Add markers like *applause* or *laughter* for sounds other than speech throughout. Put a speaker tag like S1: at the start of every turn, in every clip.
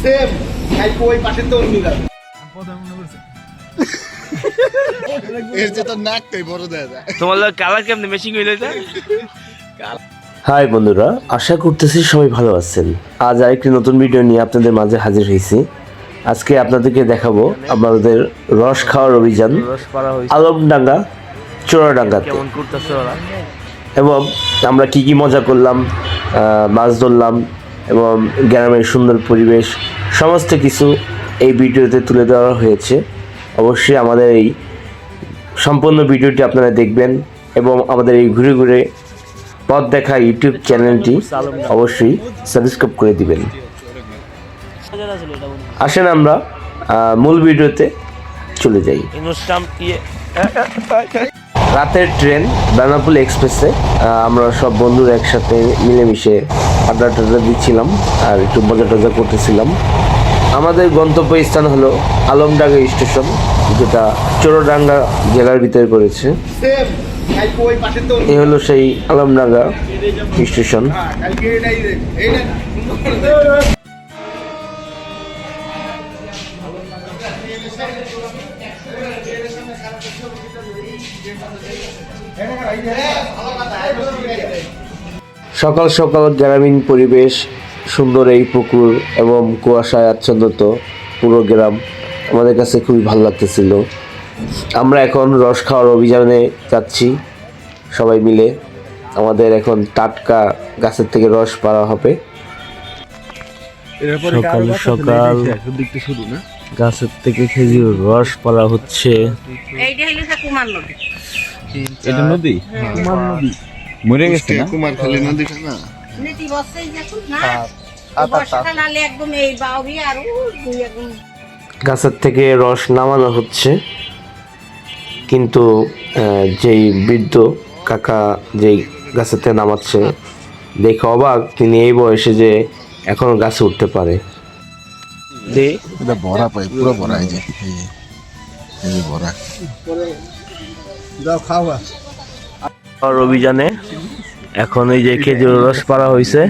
S1: Same খাইবো ওই পাশে তো অন্য এর যে তো নাক কই বড় দেয়
S2: তোমার কালার কেমনে মেশিং হইলে
S3: হাই বন্ধুরা আশা করতেছি সবাই ভালো আছেন। আজ আরেকটি নতুন ভিডিও নিয়ে আপনাদের মাঝে হাজির হয়েছি। আজকে আপনাদেরকে দেখাবো আমাদের রস খাওয়ার অভিযান আলমডাঙ্গা চোরাডাঙ্গাতে।
S2: ওরা?
S3: এবং আমরা কি কি মজা করলাম আহ, মাছ ধরলাম এবং গ্রামের সুন্দর পরিবেশ, সমস্ত কিছু এই ভিডিওতে তুলে দেওয়া হয়েছে। অবশ্যই আমাদের এই সম্পূর্ণ ভিডিওটি আপনারা দেখবেন এবং আমাদের এই ঘুরে ঘুরে পথ দেখা ইউটিউব চ্যানেলটি অবশ্যই সাবস্ক্রাইব করে দিবেন। আসেন আমরা মূল ভিডিওতে চলে যাই। রাতের ট্রেন বেনাপুল এক্সপ্রেসে আমরা সব বন্ধুরা একসাথে মিলেমিশে আড্ডা টাড্ডা দিচ্ছিলাম আর একটু মজা টজা করতেছিলাম। আমাদের গন্তব্য স্থান হলো আলমডাঙ্গা স্টেশন, যেটা চোরডাঙ্গা জেলার ভিতরে পড়েছে। এ হলো সেই আলমডাঙ্গা স্টেশন। সকাল সকাল গ্রামীণ পরিবেশ সুন্দর এই পুকুর এবং কুয়াশায় আচ্ছন্নত পুরো গ্রাম আমাদের কাছে খুবই ভালো লাগতেছিল। আমরা এখন রস খাওয়ার অভিযানে যাচ্ছি সবাই মিলে। আমাদের এখন টাটকা গাছের থেকে রস পাড়া হবে। সকাল সকাল গাছের থেকে খেজুর রস পাড়া হচ্ছে।
S4: এইটা হইল কুমার নদী।
S5: এটা নদী? কুমার নদী। মরে গেছে না?
S1: কুমার খালি নদীটা না
S4: নীতি বসেই যখন না? বর্ষাকাল আলে একদম এই বাউরি আর একদম।
S3: গাছের থেকে রস নামানো হচ্ছে। কিন্তু আহ, যেই বৃদ্ধ কাকা যেই গাছের থেকে নামাচ্ছে দেখে অবাক তিনি এই বয়সে যে এখনও গাছে উঠতে পারে।
S2: দে
S1: এটা ভরা পাই পুরো ভরা এই যে এই যে, এই যে ভরা যাও খাওয়া
S3: আর অভিযানে এখন এই যে খেজুর রস পাড়া হয়েছে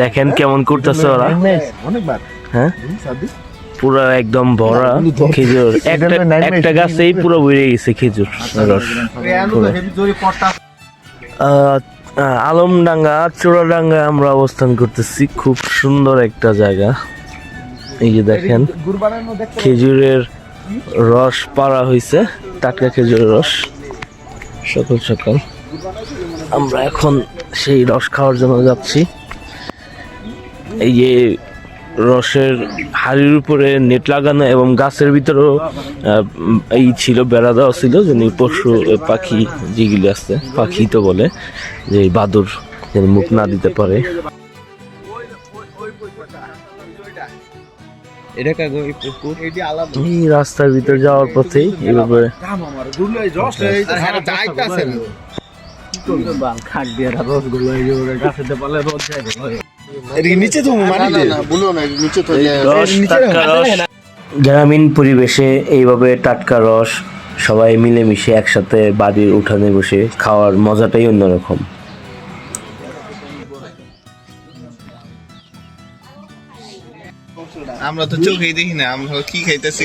S3: দেখেন কেমন করতেছে ওরা। হ্যাঁ? পুরো একদম ভরা খেজুর। একটা একটা গাছেই পুরো বেড়ে গেছে খেজুর রস। আলমডাঙ্গা চোরাডাঙ্গা আমরা অবস্থান করতেছি। খুব সুন্দর একটা জায়গা। এই যে দেখেন খেজুরের রস পাড়া হয়েছে টাটকা খেজুরের রস। সকাল সকাল। আমরা এখন সেই রস খাওয়ার জন্য যাচ্ছি। এই যে রসের হাড়ির উপরে নেট লাগানো এবং গাছের ভিতরেও এই ছিল, বেড়া দেওয়া ছিল, যেন পশু পাখি যেগুলি আছে, পাখি তো বলে, যে বাদুর যেন মুখ না দিতে পারে।
S5: এটা কাগো এই পুকুর?
S1: আলাদা।
S3: এই রাস্তার ভিতর যাওয়ার পথেই এইভাবে
S1: কাম আমার দুলে জশ এই তো সারা যাইতাছে না। এদিকে নিচে তো মাটি না না বলো না নিচে তো
S3: গ্রামীণ পরিবেশে এইভাবে টাটকা রস সবাই মিলেমিশে একসাথে বাড়ির উঠানে বসে খাওয়ার মজাটাই অন্যরকম।
S1: আমরা তো চোখেই দেখি না আমরা কি খাইতেছি?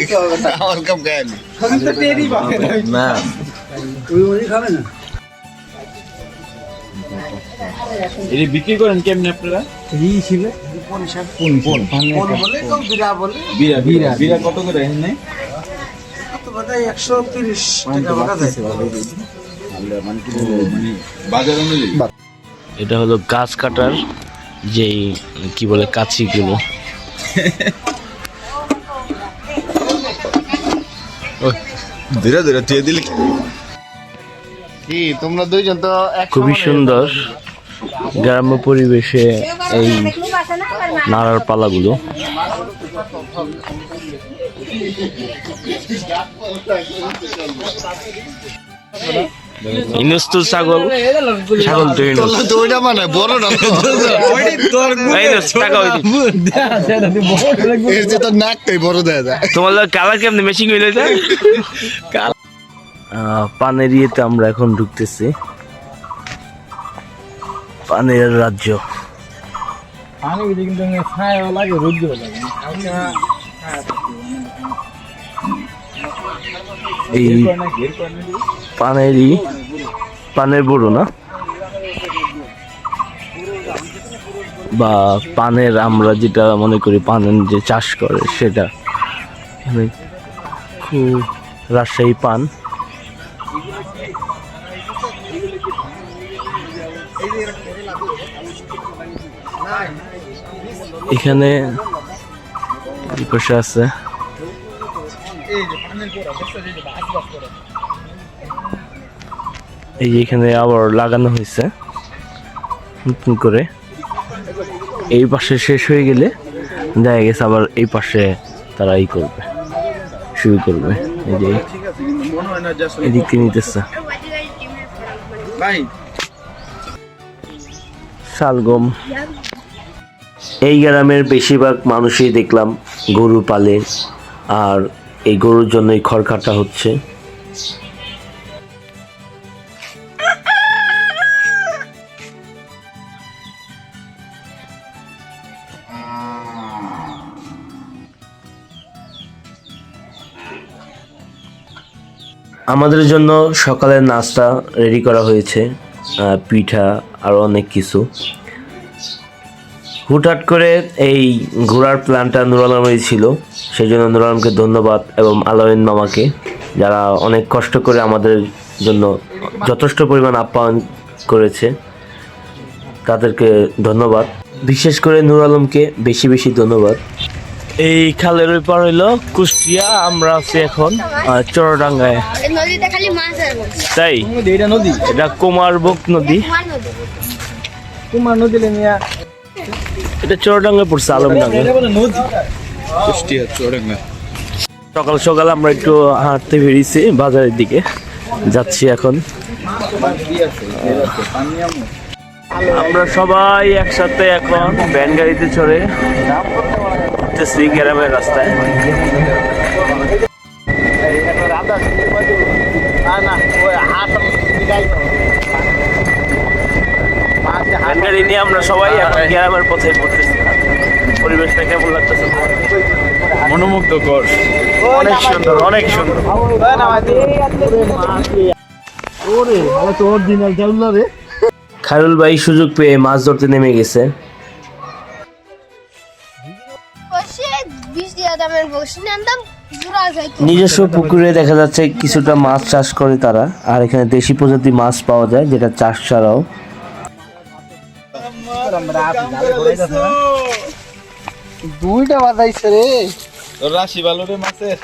S1: আমার কাম গায়ে
S3: না।
S5: এটা বিক্রি করেন কেমনে আপনারা? বিরা বিরা বিরা কত করে এখানে? মানে বাজার অনুযায়ী।
S3: এটা হলো গাছ কাটার যেই কি বলে কাছিগুলো। *laughs*
S1: ধীরে ধীরে তুই দিলি কি? তোমরা দুইজন তো
S3: খুবই সুন্দর গ্রাম্য পরিবেশে এই নাড়ার পালাগুলো। ইনুস্তু ছাগল ছাগল
S1: ওইটা মানে বড় না
S3: এই নে, টাকা ওই দিন।
S1: এর যে তো নাক কই বড় দেয় যায়
S3: তোমার কালার কেমনে মেশিং হইলে আহ, পানের ইয়েতে আমরা এখন ঢুকতেছি। পানের রাজ্য।
S5: পানি কিন্তু ছায়া লাগে রোদ্র লাগে।
S3: এই পানেরই পানের বড়ো না? বা পানের আমরা যেটা মনে করি পানের যে চাষ করে সেটা। এখানে খুব রাজশাহী পান। এখানে আছে? এই এখানে আবার লাগানো হয়েছে নতুন করে। এই পাশে শেষ হয়ে গেলে দেখা গেছে আবার এই পাশে তারা ই করবে শুরু করবে। এই যে এদিক নিতেছে। শালগম। এই গ্রামের বেশিরভাগ মানুষই দেখলাম গরু পালে আর এই গরুর জন্যই খড় কাটা হচ্ছে। আমাদের জন্য সকালের নাস্তা রেডি করা হয়েছে পিঠা, আর অনেক কিছু। হুটহাট করে এই ঘোরার প্ল্যানটা নুর আলমেরই ছিল। সেই জন্য নুর আলমকে ধন্যবাদ এবং আলামিন মামাকে যারা অনেক কষ্ট করে আমাদের জন্য যথেষ্ট পরিমাণ আপ্যায়ন করেছে তাদেরকে ধন্যবাদ। বিশেষ করে নুর আলমকে বেশি বেশি ধন্যবাদ। এই খালের ওই পার হইল কুষ্টিয়া আমরা আছি এখন চরডাঙ্গায়
S6: এই নদীতে খালি মাছ আর মাছ।
S3: তাই?
S5: এটা নদী?
S3: এটা কুমারবক নদী।
S6: কুমার নদী।
S3: এটা চরডাঙ্গায় পড়ছে আলমডাঙ্গা সকাল সকাল আমরা একটু হাঁটতে বেরিয়েছি বাজারের দিকে। যাচ্ছি এখন। আমরা সবাই একসাথে এখন ভ্যান গাড়িতে চড়ে উঠতেছি গ্রামের রাস্তায়। ভ্যান গাড়ি নিয়ে আমরা সবাই গ্রামের পথে পড়তেছি পরিবেশটা কেমন লাগতেছে?
S5: মনোমুগ্ধ কর
S3: অনেক সুন্দর অনেক সুন্দর। খায়রুল ভাই সুযোগ পেয়ে মাছ ধরতে নেমে গেছে। নিজস্ব পুকুরে দেখা যাচ্ছে কিছুটা মাছ চাষ করে তারা আর এখানে দেশি প্রজাতি মাছ পাওয়া যায় যেটা চাষ ছাড়াও।
S5: দুইটা বাজাইছে রে রাশি বালুরে মাছের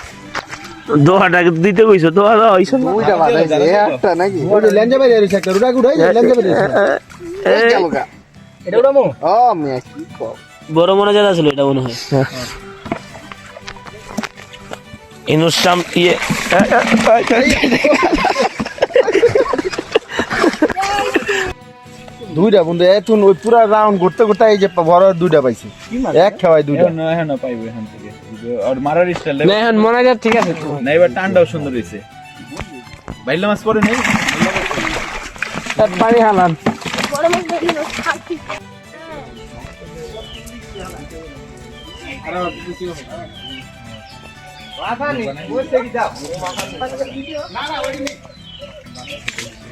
S3: দোহাটা দিতে কইছো দোহা দাও হইছে
S5: দুইটা বাজাইছে একটা নাকি ওই লেঞ্জা বাইরে রইছে একটা রুডা গুড়াই লেঞ্জা বাইরে
S3: এই,
S5: এটা উড়ামো ও মিয়া কি কও
S3: বড় মনে জানা ছিল এটা মনে হয় ইনুস্টাম ইয়ে
S5: দুইটা বন্ধু এখন ওই পুরা রাউন্ড ঘুরতে ঘুরতে এই যে বড় দুইটা পাইছি। এক খাওয়াই দুইটা।
S7: এখন পাইবো এখান থেকে। আর মারার স্টাইল
S3: না এখন মনে যায় ঠিক আছে। তো
S7: না এবার টানটাও সুন্দর হয়েছে বাইলা মাছ পরে নেই?
S3: পানি হালান।
S6: বড় মাছ দেখি না খাচ্ছি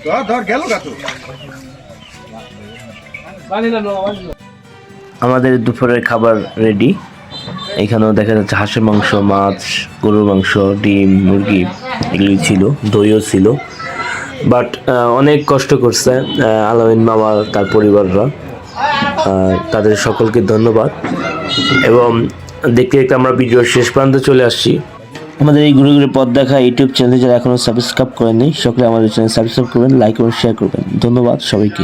S1: ধর ধর গেল কাতু
S3: আমাদের দুপুরের খাবার রেডি এখানেও দেখা যাচ্ছে হাঁসের মাংস, মাছ, গরুর মাংস, ডিম, মুরগি এগুলি ছিল, দইও ছিল। বাট অনেক কষ্ট করছে আলামিন মামা, তার পরিবাররা। তাদের সকলকে ধন্যবাদ। এবং দেখতে দেখতে আমরা ভিডিওর শেষ প্রান্তে চলে আসছি। আমাদের এই ঘুরে ঘুরে পথ দেখা ইউটিউব চ্যানেলে যারা এখনও সাবস্ক্রাইব করেননি, সকলে আমাদের চ্যানেল সাবস্ক্রাইব করবেন লাইক এবং শেয়ার করবেন। ধন্যবাদ সবাইকে।